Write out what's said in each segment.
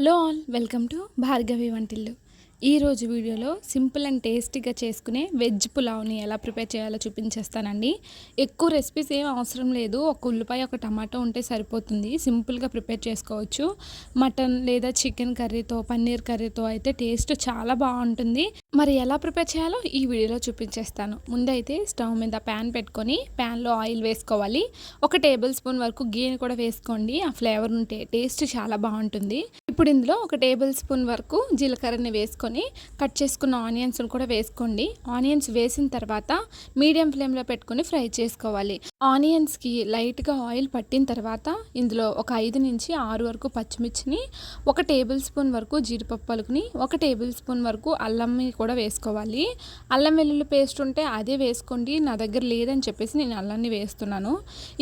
Hello all welcome to Bhargavi వంటిల్లు. ఈరోజు వీడియోలో సింపుల్ అండ్ టేస్టీగా చేసుకునే వెజ్ పులావ్ని ఎలా ప్రిపేర్ చేయాలో చూపించేస్తానండి. ఎక్కువ రెసిపీస్ ఏం అవసరం లేదు. ఒక ఉల్లిపాయ ఒక టమాటో ఉంటే సరిపోతుంది. సింపుల్గా ప్రిపేర్ చేసుకోవచ్చు. మటన్ లేదా చికెన్ కర్రీతో పన్నీర్ కర్రీతో అయితే టేస్ట్ చాలా బాగుంటుంది. మరి ఎలా ప్రిపేర్ చేయాలో ఈ వీడియోలో చూపించేస్తాను. ముందైతే స్టవ్ మీద ప్యాన్ పెట్టుకొని ప్యాన్లో ఆయిల్ వేసుకోవాలి. ఒక టేబుల్ స్పూన్ వరకు గీని కూడా వేసుకోండి. ఆ ఫ్లేవర్ ఉంటే టేస్ట్ చాలా బాగుంటుంది. ఇప్పుడు ఇందులో ఒక టేబుల్ స్పూన్ వరకు జీలకర్రని వేసుకొని కట్ చేసుకున్న ఆనియన్స్ని కూడా వేసుకోండి. ఆనియన్స్ వేసిన తర్వాత మీడియం ఫ్లేమ్లో పెట్టుకొని ఫ్రై చేసుకోవాలి. ఆనియన్స్కి లైట్గా ఆయిల్ పట్టిన తర్వాత ఇందులో ఒక ఐదు నుంచి ఆరు వరకు పచ్చిమిర్చిని ఒక టేబుల్ స్పూన్ వరకు జీడిపప్పులుకుని ఒక టేబుల్ స్పూన్ వరకు అల్లంని కూడా వేసుకోవాలి. అల్లం వెల్లుల్లి పేస్ట్ ఉంటే అదే వేసుకోండి నా దగ్గర లేదని చెప్పేసి నేను అల్లాన్ని వేస్తున్నాను.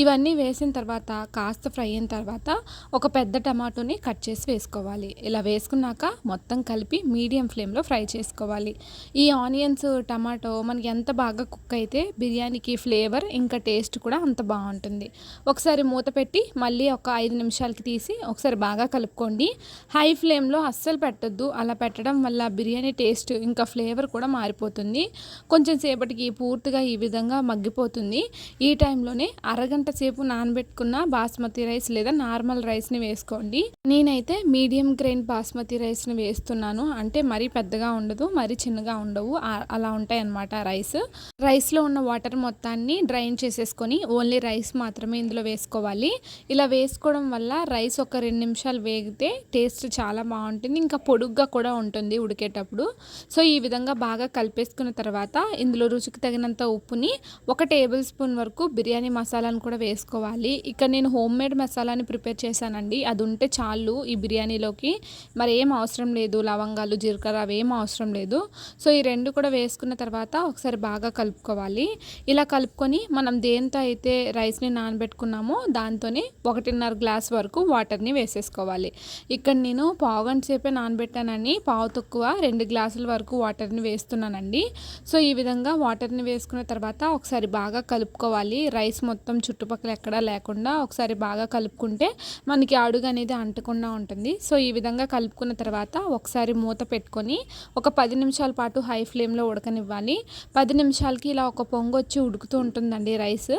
ఇవన్నీ వేసిన తర్వాత కాస్త ఫ్రై అయిన తర్వాత ఒక పెద్ద టమాటోని కట్ చేసి వేసుకోవాలి. ఇలా వేసుకున్నాక మొత్తం కలిపి మీడియం ఫ్లేమ్లో ఫ్రై చేసుకోవాలి. ఈ ఆనియన్స్ టమాటో మనకి ఎంత బాగా కుక్ అయితే బిర్యానీకి ఫ్లేవర్ ఇంకా టేస్ట్ కూడా అంత బాగుంటుంది. ఒకసారి మూత పెట్టి మళ్ళీ ఒక ఐదు నిమిషాలకి తీసి ఒకసారి బాగా కలుపుకోండి. హై ఫ్లేమ్లో అస్సలు పెట్టద్దు. అలా పెట్టడం వల్ల బిర్యానీ టేస్ట్ ఇంకా ఫ్లేవర్ కూడా మారిపోతుంది. కొంచెం సేపటికి పూర్తిగా ఈ విధంగా మగ్గిపోతుంది. ఈ టైంలోనే అరగంట సేపు నానబెట్టుకున్న బాస్మతి రైస్ లేదా నార్మల్ రైస్ని వేసుకోండి. నేనైతే మీడియం గ్రెయిన్ బాస్మతి రైస్ని వేస్తున్నాను. అంటే మరీ పెద్దగా ఉండదు మరీ చిన్నగా ఉండవు. అలా ఉంటాయి అన్నమాట రైస్. రైస్లో ఉన్న వాటర్ మొత్తాన్ని డ్రైన్ చేసేసుకొని ఓన్లీ రైస్ మాత్రమే ఇందులో వేసుకోవాలి. ఇలా వేసుకోవడం వల్ల రైస్ ఒక రెండు నిమిషాలు వేగితే టేస్ట్ చాలా బాగుంటుంది. ఇంకా పొడుగ్గా కూడా ఉంటుంది ఉడికేటప్పుడు. సో ఈ విధంగా బాగా కలిపేసుకున్న తర్వాత ఇందులో రుచికి తగినంత ఉప్పుని ఒక టేబుల్ స్పూన్ వరకు బిర్యానీ మసాలాను కూడా వేసుకోవాలి. ఇక్కడ నేను హోమ్ మేడ్ మసాలాని ప్రిపేర్ చేశానండి. అది ఉంటే చాలా. ఈ బిర్యానీలోకి. మరి ఏం అవసరం లేదు లవంగాలు జీలకర్ర అవి ఏం అవసరం లేదు. సో ఈ రెండు కూడా వేసుకున్న తర్వాత ఒకసారి బాగా కలుపుకోవాలి. ఇలా కలుపుకొని మనం దేంతో అయితే రైస్ని నానబెట్టుకున్నామో దాంతోనే ఒకటిన్నర గ్లాస్ వరకు వాటర్ని వేసేసుకోవాలి. ఇక్కడ నేను పావు గంట సేపే నానబెట్టానని పావు తక్కువ రెండు గ్లాసుల వరకు వాటర్ని వేస్తున్నానండి. సో ఈ విధంగా వాటర్ని వేసుకున్న తర్వాత ఒకసారి బాగా కలుపుకోవాలి. రైస్ మొత్తం చుట్టుపక్కల ఎక్కడా లేకుండా ఒకసారి బాగా కలుపుకుంటే మనకి అడుగు అనేది అంటకుండా ఉంటుంది. సో ఈ విధంగా కలుపుకున్న తర్వాత ఒకసారి మూత పెట్టుకొని ఒక పది నిమిషాల పాటు హై ఫ్లేమ్లో ఉడకనివ్వాలి. పది నిమిషాలకి ఇలా ఒక పొంగు వచ్చి ఉడుకుతూ ఉంటుందండి రైస్.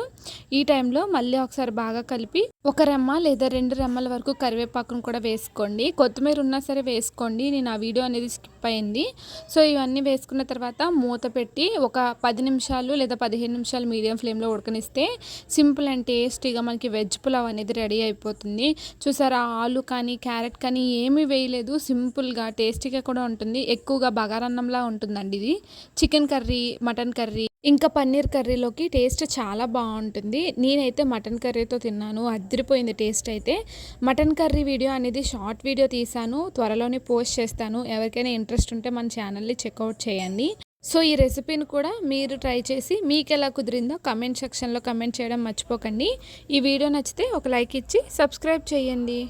ఈ టైంలో మళ్ళీ ఒకసారి బాగా కలిపి ఒక రెమ్మ లేదా రెండు రెమ్మల వరకు కరివేపాకును కూడా వేసుకోండి. కొత్తిమీర ఉన్నా సరే వేసుకోండి. నేను ఆ వీడియో అనేది స్కిప్ అయింది. సో ఇవన్నీ వేసుకున్న తర్వాత మూత పెట్టి ఒక పది నిమిషాలు లేదా పదిహేను నిమిషాలు మీడియం ఫ్లేమ్లో ఉడకనిస్తే సింపుల్ అండ్ టేస్టీగా మనకి వెజ్ పులావ్ అనేది రెడీ అయిపోతుంది. చూసారా? ఆలు కానీ క్యారెట్ కానీ ఏమీ వేయలేదు. సింపుల్గా టేస్టీగా కూడా ఉంటుంది. ఎక్కువగా బగారన్నంలా ఉంటుందండి ఇది. చికెన్ కర్రీ మటన్ కర్రీ ఇంకా పన్నీర్ కర్రీలోకి టేస్ట్ చాలా బాగుంటుంది. నేనైతే మటన్ కర్రీతో తిన్నాను. అదిరిపోయింది టేస్ట్ అయితే. మటన్ కర్రీ వీడియో అనేది షార్ట్ వీడియో తీసాను త్వరలోనే పోస్ట్ చేస్తాను. ఎవరికైనా ఇంట్రెస్ట్ ఉంటే మన ఛానల్ని చెక్అవుట్ చేయండి. సో ఈ రెసిపీని కూడా మీరు ట్రై చేసి మీకు ఎలా కుదిరిందో కమెంట్ సెక్షన్లో కమెంట్ చేయడం మర్చిపోకండి. ఈ వీడియో నచ్చితే ఒక లైక్ ఇచ్చి సబ్స్క్రైబ్ చేయండి.